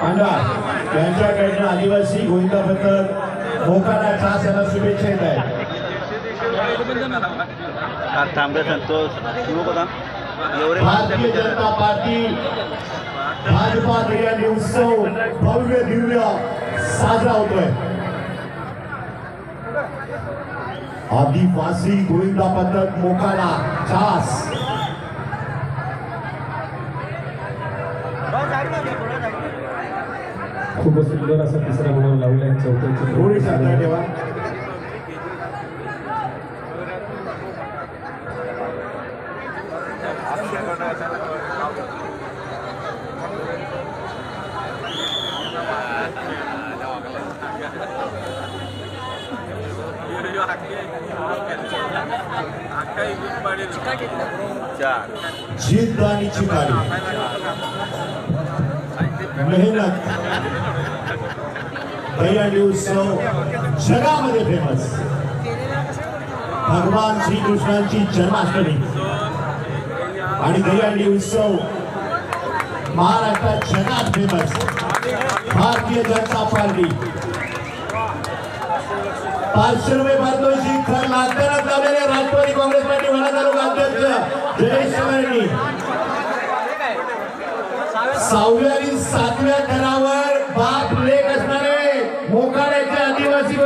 पांडा यांच्याकडनं आदिवासी गोविंदा पथक मोकाना चास यांना शुभेच्छा येत आहेत. संतोष. भारतीय जनता पार्टी भाजपा उत्सव भव्य दिव्य साजरा होतोय. आदिवासी गोविंदा पथक मोकाना चास खूपच सुंदर असा तिसरा गुण लावला आहे थोडी चौथ्या ठेवा चार जिद्द आणि चिकारी मेहनत. दहीहंडी उत्सव जगामध्ये फेमस भगवान श्रीकृष्णांची जन्माष्टमी आणि दहीहंडी उत्सव महाराष्ट्रात जगात फेमस भारतीय जनता पार्टी. पाचशे रुपये पारितोषिक खर नागरिकांना लावलेले राष्ट्रवादी काँग्रेस पार्टी वडा तालुका अध्यक्ष जयेश चव्हाणांनी सहाव्या आणि सातव्या थरावर आदिवासी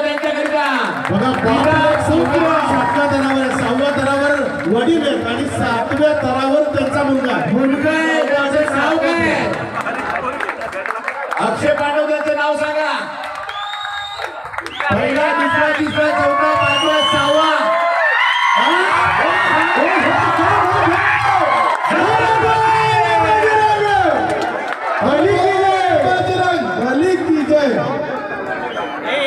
त्यांच्याकरिता बघा बाप सहाव्या सातव्या तरावर सहाव्या तरावर वडील आहेत आणि सातव्या तरावर त्यांचा मुलगा आहे. मुलगा आहे त्याचे नाव काय अक्षय पांडव त्यांचं नाव सांगा. पहिला दुसरा तिसरा चौथा.